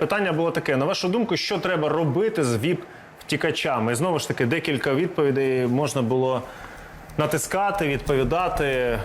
Питання було таке: на вашу думку, що треба робити з віп втікачами? І знову ж таки, декілька відповідей можна було натискати, відповідати. Е,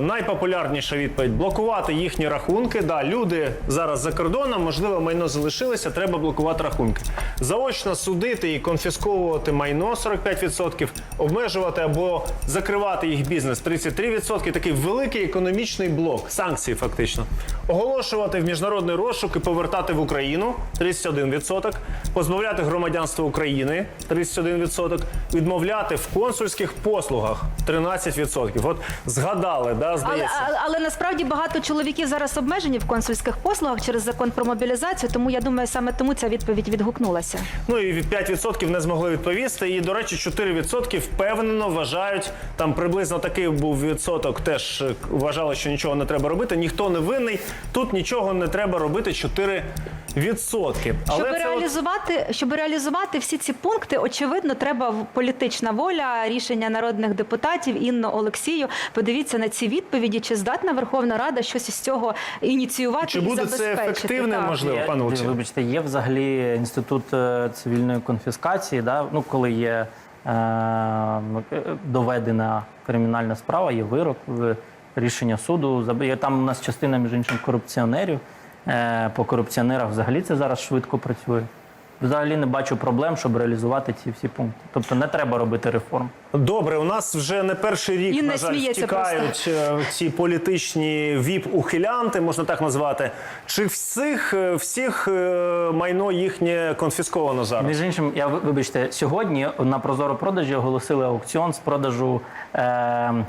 найпопулярніша відповідь блокувати їхні рахунки. Да, люди зараз за кордоном, можливо, майно залишилося, треба блокувати рахунки. Заочно судити і конфісковувати майно 45%, обмежувати або закривати їх бізнес 33%. Такий великий економічний блок, санкції фактично. Оголошувати в міжнародний розшук і повертати в Україну 31%, позбавляти громадянства України 31%, відмовляти в консульських послугах 13%. От згадали, да, Але, здається. але, але насправді багато чоловіків зараз обмежені в консульських послугах через закон про мобілізацію. Тому я думаю, саме тому ця відповідь відгукнулася. Ну і 5% не змогли відповісти. І, до речі, 4% впевнено вважають, там приблизно такий був відсоток, теж е, вважали, що нічого не треба робити. Ніхто не винний. Тут нічого не треба робити 4%. Щоб це от- реалізувати, щоб реалізувати всі ці пункти, очевидно, треба в- політична воля, рішення народних депутатів Інно Олексію. Подивіться на ці відповіді, чи здатна Верховна Рада щось із цього ініціювати Чи і буде це забезпечити. ефективним, Так. можливо, пане Олексію? Вибачте, є взагалі інститут е, цивільної конфіскації, да? ну, коли є е, доведена кримінальна справа, є вирок, в- рішення суду. Там у нас частина, між іншим, корупціонерів. Е, По корупціонерах взагалі це зараз швидко працює. Взагалі не бачу проблем, щоб реалізувати ці всі пункти. Тобто не треба робити реформ. Добре, у нас вже не перший рік Інна на жаль, втікають е, ці політичні віп-ухилянти, можна так назвати. Чи всіх, е, всіх е, майно їхнє конфісковано зараз? Між іншим, я вибачте, сьогодні на Прозоро продажі оголосили аукціон з продажу. Е,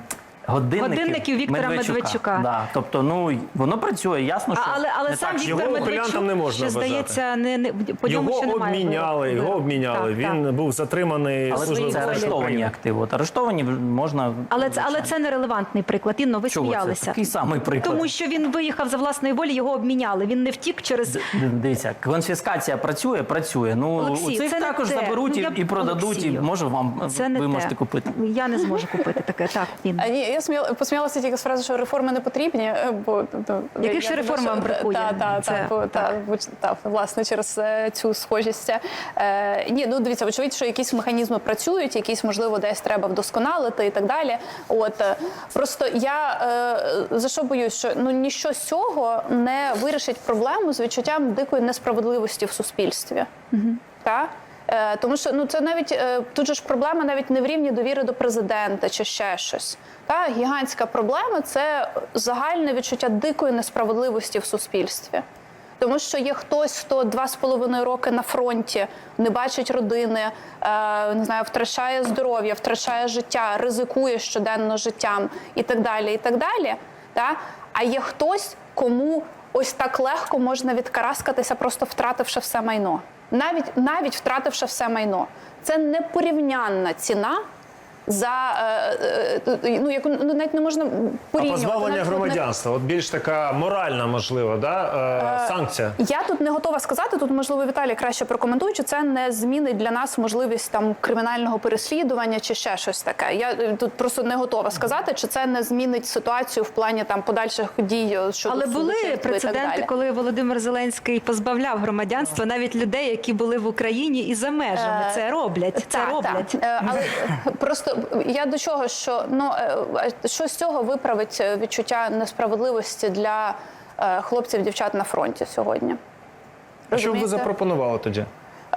Годинників, Годинників Віктора Медведчука. Да, тобто, ну воно працює, ясно, що але але не сам так, Віктор його Медведчук, не можна ще, здається, не, не по ньому Його ще немає обміняли, його обміняли. Так, Він так. був затриманий але Службою це арештовані активи. От арештовані можна. Але це але це не релевантний приклад. Інно, ви Чого це? Такий самий приклад. Тому що він виїхав за власної волі, його обміняли. Він не втік через Дивіться, конфіскація працює, працює. Ну Олексій, у цих це також заберуть Ну, і, я- і продадуть, Олексію, і може вам це не ви можете купити. Я не зможу купити таке. Так, Інна. Я сміла, посміялася тільки з фрази, що реформи не потрібні. е, Бо, ну, Яких ще реформ вам бракує? Та, та, Це- та, та, бо- та, власне, через е, цю схожість. Е, ні, ну дивіться, очевидь, що якісь механізми працюють, якісь, можливо, десь треба вдосконалити і так далі. От е, просто я е, за що боюсь, що ну ніщо з цього не вирішить проблему з відчуттям дикої несправедливості в суспільстві. Та? Е, Тому що ну це навіть е, тут же ж проблема навіть не в рівні довіри до президента чи ще щось. Та гігантська проблема це загальне відчуття дикої несправедливості в суспільстві. Тому що є хтось, хто два з половиною роки на фронті не бачить родини, е, не знаю, втрачає здоров'я, втрачає життя, ризикує щоденно життям і так далі. І так далі. Та? А є хтось, кому ось так легко можна відкараскатися, просто втративши все майно. Навіть навіть втративши все майно. Це непорівнянна ціна за е, е, ну, яку ну, навіть не можна А позбавлення громадянства, от більш така моральна, можливо, да? е, санкція. Я тут не готова сказати. Тут можливо Віталій краще прокоментує, чи це не змінить для нас можливість там кримінального переслідування чи ще щось таке. Я тут просто не готова сказати, чи це не змінить ситуацію в плані там подальших дій щодо Але були прецеденти, далі. коли Володимир Зеленський позбавляв громадянства навіть людей, які були в Україні і за межами. Це роблять. Це роблять. Але просто я до чого, що ну е, що з цього виправить е, відчуття несправедливості для е, хлопців дівчат на фронті сьогодні? А що б ви запропонували тоді?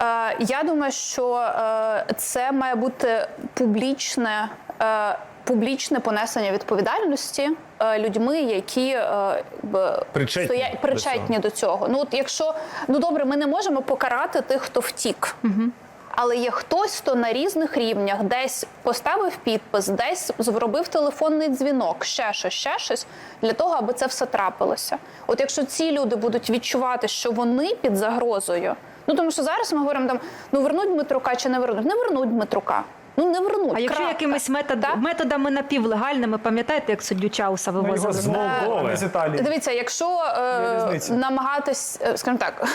Е, Я думаю, що е, це має бути публічне, е, публічне понесення відповідальності е, людьми, які е, б- Причетні до причетні до цього. Ну от якщо ну добре, ми не можемо покарати тих, хто втік. Але є хтось, хто на різних рівнях десь поставив підпис, десь зробив телефонний дзвінок, ще щось, ще щось для того, аби це все трапилося. От якщо ці люди будуть відчувати, що вони під загрозою, ну тому що зараз ми говоримо там: ну вернуть Дмитрука чи не вернуть, не вернуть Дмитрука. Ну не вернуть. А якщо крапка. якимись метод, методами напівлегальними, пам'ятаєте, як суддю Чауса Ну, вивозили? з Молдови. з Італії. Дивіться, якщо е, намагатись, е, скажімо так.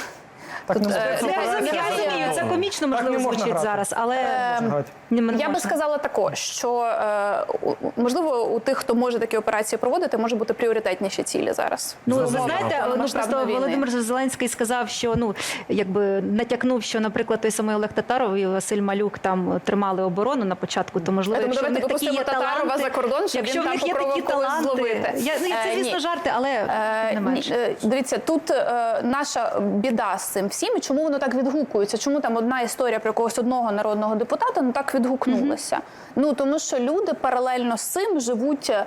Так не можна. е, Я, я- розумію, я- я це комічно Так не можливо можна звучить грати. зараз, але Грати. Ні, ми не Я би сказала тако, що е, у- можливо у тих, хто може такі операції проводити, може бути пріоритетніші цілі зараз. Ну, ви знаєте, ну просто війни. Володимир Зеленський сказав, що ну якби натякнув, що, наприклад, той самий Олег Татаров і Василь Малюк там тримали оборону на початку, то можливо, Тому якщо в них такі є випустимо Татарова таланти, за кордон, щоб якщо він в них є такі когось таланти, зловити. я ну це Е, звісно жарти, але Е, не ні, менше. е, Дивіться, тут е, наша біда з цим всім, і чому воно так відгукується? Чому там одна історія про якогось одного народного депутата ну так відгукнулася? Ну тому що люди паралельно з цим живуть е,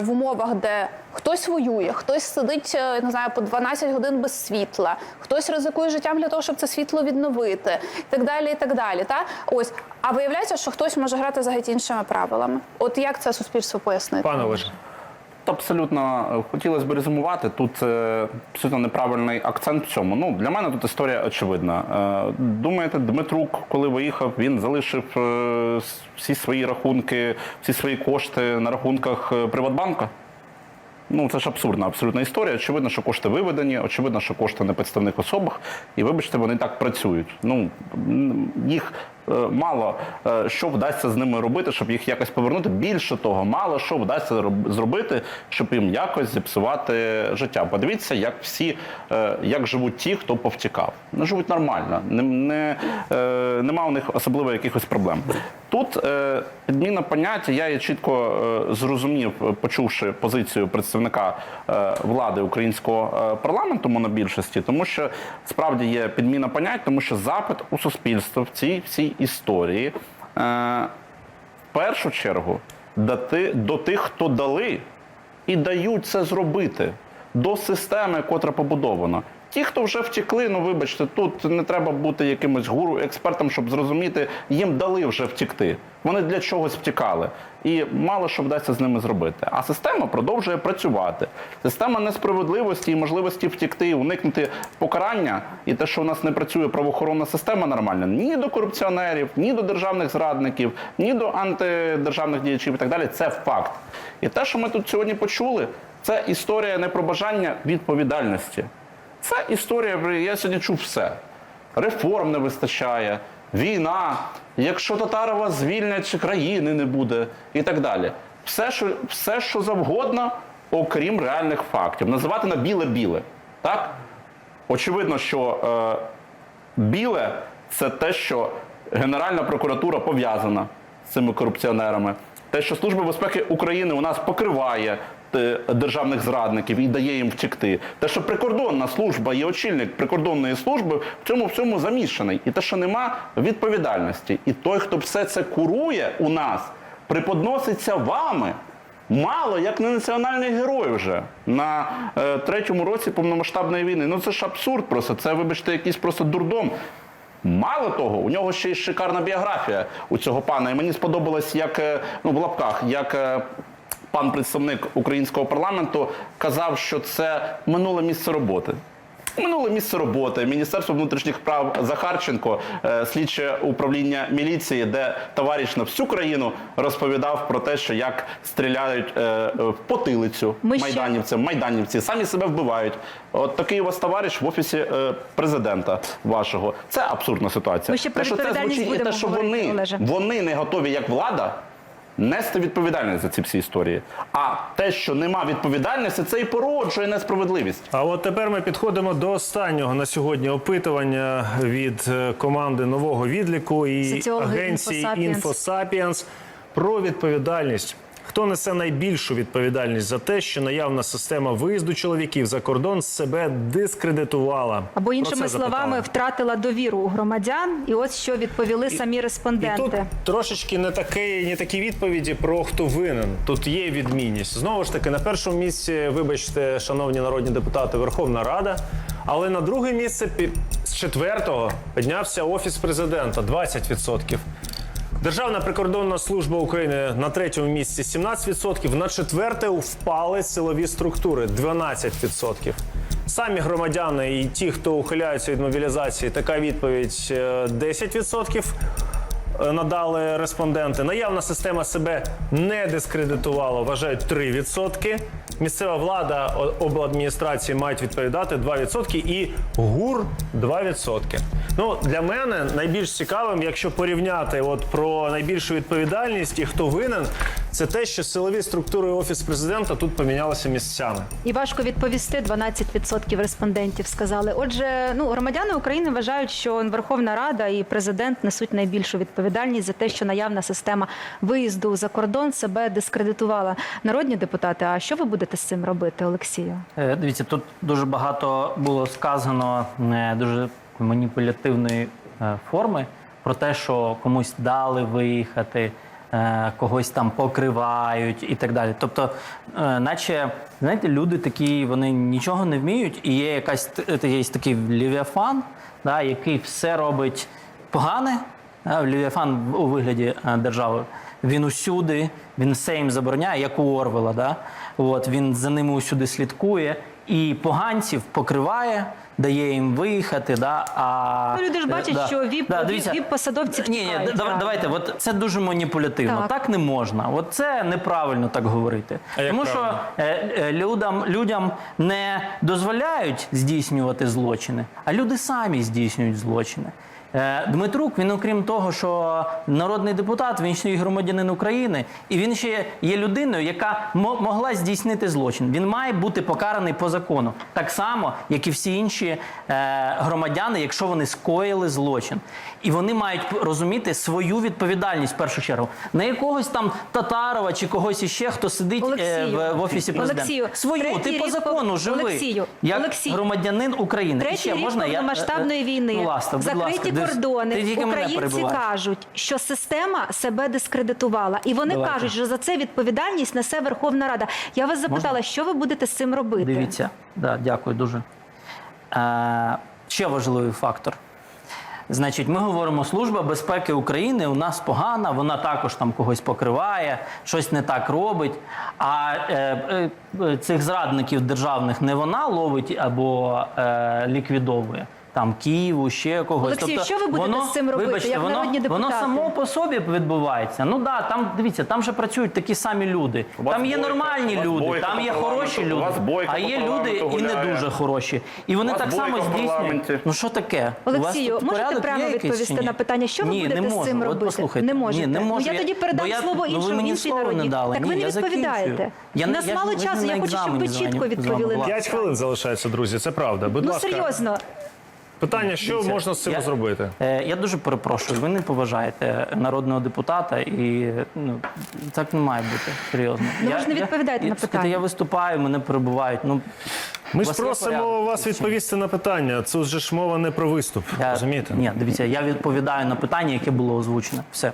в умовах, де хтось воює, хтось сидить е, не знаю по 12 годин без світла, хтось ризикує життям для того, щоб це світло відновити, і так далі. І так далі. Та ось, а виявляється, що хтось може грати за геть іншими правилами. От як це суспільство пояснити? Пане Олеже. Абсолютно е, хотілося б резюмувати. Тут е, абсолютно неправильний акцент в цьому. Ну для мене тут історія очевидна. Е, Думаєте, Дмитрук, коли виїхав, він залишив всі свої рахунки, всі свої кошти на рахунках Приватбанка? Ну, це ж абсурдна абсолютна історія. Очевидно, що кошти виведені, очевидно, що кошти на підставних особах, і вибачте, вони так працюють. Ну їх мало е, що вдасться з ними робити, щоб їх якось повернути. Більше того, мало що вдасться роб- зробити, щоб їм якось зіпсувати життя. Подивіться, як всі е, як живуть ті, хто повтікав. Вони живуть нормально, не, не, е, нема у них особливо якихось проблем. Тут е, підміна поняття, я її чітко е, зрозумів, е, почувши позицію представника е, влади українського е, парламенту монобільшості, тому що справді є підміна понять, тому що запит у суспільства в цій всій історії. Е, в першу чергу дати до тих, хто дали і дають це зробити до системи, котра побудована. Ті, хто вже втекли, ну вибачте, тут не треба бути якимось гуру, експертом, щоб зрозуміти, їм дали вже втекти. Вони для чогось втікали. І мало що вдасться з ними зробити. А система продовжує працювати. Система несправедливості і можливості втекти, уникнути покарання, і те, що у нас не працює правоохоронна система нормально, ні до корупціонерів, ні до державних зрадників, ні до антидержавних діячів і так далі. Це факт. І те, що ми тут сьогодні почули, це історія не про бажання відповідальності. Це історія, я сьогодні чув все. Реформ не вистачає, війна, якщо Татарова звільнять, країни не буде, і так далі. Все, що, все, що завгодно, окрім реальних фактів. Називати на біле-біле. Так? Очевидно, що е, біле це те, що Генеральна прокуратура пов'язана з цими корупціонерами. Те, що Служба безпеки України у нас покриває державних зрадників і дає їм втекти. Те, що прикордонна служба є очільник прикордонної служби, в цьому всьому замішаний. І те, що нема відповідальності. І той, хто все це курує у нас, приподноситься вами. Мало як не національний герой вже на е, третьому році повномасштабної війни. Ну це ж абсурд просто. Це, вибачте, якийсь просто дурдом. Мало того, у нього ще й шикарна біографія у цього пана. І мені сподобалось, як е, ну в лапках, як е, пан представник українського парламенту казав, що це минуле місце роботи. Минуле місце роботи, Міністерство внутрішніх справ Захарченко, е, слідче управління міліції, де товариш на всю країну розповідав про те, що як стріляють е, в потилицю Ми майданівцям, майданівці, самі себе вбивають. От такий у вас товариш в офісі е, президента вашого. Це абсурдна ситуація. Ми ще про те, що це звучить, і те, що говорити, вони, вони не готові як влада. Нести відповідальність за ці всі історії. А те, що нема відповідальності, це і породжує несправедливість. А от тепер ми підходимо до останнього на сьогодні опитування від е, команди нового відліку і Соціологи агенції InfoSapiens «Інфосапіенс» про відповідальність. Хто несе найбільшу відповідальність за те, що наявна система виїзду чоловіків за кордон себе дискредитувала? Або іншими словами, втратила довіру у громадян, і ось що відповіли самі І тут респонденти. трошечки не такі, не такі відповіді про хто винен. Тут є відмінність. Знову ж таки, на першому місці, вибачте, шановні народні депутати, Верховна Рада. Але на друге місце з четвертого піднявся офіс президента 20%. Державна прикордонна служба України на третьому місці 17%, на четверте впали силові структури 12%. Самі громадяни і ті, хто ухиляються від мобілізації, така відповідь е, 10%. Е, надали респонденти. Наявна система себе не дискредитувала, вважають 3%. Місцева влада, обладміністрації мають відповідати 2% і ГУР 2%. Ну, для мене найбільш цікавим, якщо порівняти от про найбільшу відповідальність і хто винен, це те, що силові структури офіс президента тут помінялися місцями. І важко відповісти. 12% респондентів сказали. Отже, ну громадяни України вважають, що Верховна Рада і президент несуть найбільшу відповідальність за те, що наявна система виїзду за кордон себе дискредитувала. Народні депутати, а що ви будете з цим робити, Олексію? Е, Дивіться, тут дуже багато було сказано е, дуже маніпулятивної е, форми про те, що комусь дали виїхати, когось там покривають і так далі. Тобто, е, наче, знаєте, люди такі, вони нічого не вміють, і є якась є такий лівіафан, да, який все робить погане, в- у вигляді е, держави. Він усюди, він все їм забороняє, як у Орвела. Да? От, він за ними усюди слідкує і поганців покриває, дає їм виїхати. Да? А, Ну, люди ж бачать, бачать, що віп- віп- віп-посадовці Ні, ні, да- реально. давайте, от це дуже маніпулятивно. Так. Так. не можна. От це неправильно так говорити. А як Тому правильно? що е, е, людям, людям не дозволяють здійснювати злочини, а люди самі здійснюють злочини. Е, Дмитрук, він, окрім того, що народний депутат, він ще й громадянин України, і він ще є людиною, яка мо- могла здійснити злочин. Він має бути покараний по закону, так само, як і всі інші е, громадяни, якщо вони скоїли злочин. І вони мають розуміти свою відповідальність в першу чергу. Не якогось там Татарова чи когось іще, хто сидить е, Олексію, в, в офісі президента. Олексію, Свою, третій ти по закону пов- живи. Олексію, як Олексій, громадянин України. І Третій ще рік можна я е, е, війни, ну, ласка, будь закриті ласка, ти кордони. тільки Українці кажуть, що система себе дискредитувала, і вони Давайте. кажуть, що за це відповідальність несе Верховна Рада. Я вас запитала, що ви будете з цим робити? Дивіться, да, дякую дуже. Е, ще важливий фактор. Значить, ми говоримо, служба безпеки України у нас погана, вона також там когось покриває, щось не так робить. А е, е, е, цих зрадників державних не вона ловить або е, ліквідовує. Там Києву, ще когось. Тобто що ви будете з цим робити, вибачте, як воно, народні воно само по собі відбувається. Ну да, там дивіться, там же працюють такі самі люди. У Там є бойка, нормальні люди, бойка там є хороші люди, бойка а є люди і не дуже хороші. І вони так само здійснюють. Ну що таке? Олексію, можете прямо відповісти на питання, що ви будете з цим робити? послухайте. Не можете. Ні, не Ну, можу. я тоді передам слово ну, іншому- іншій народній. Так ви не відповідаєте. У Я нас мало часу, я хочу, щоб ви чітко відповіли на П'ять хвилин залишається, друзі. Це правда. Будь Ну серйозно. Питання: що Дивіться, можна з цим я- зробити? Е, Я дуже перепрошую, ви не поважаєте народного депутата, і ну так не має бути серйозно. Ну, ви Я- ж не відповідаєте я- на слухайте, питання. Я виступаю, мене перебувають. Ну Ми ж вас є просимо порядок? вас відповісти на питання. Це ж мова не про виступ. Я, Розумієте? Ні, дивіться, я відповідаю на питання, яке було озвучене. Все.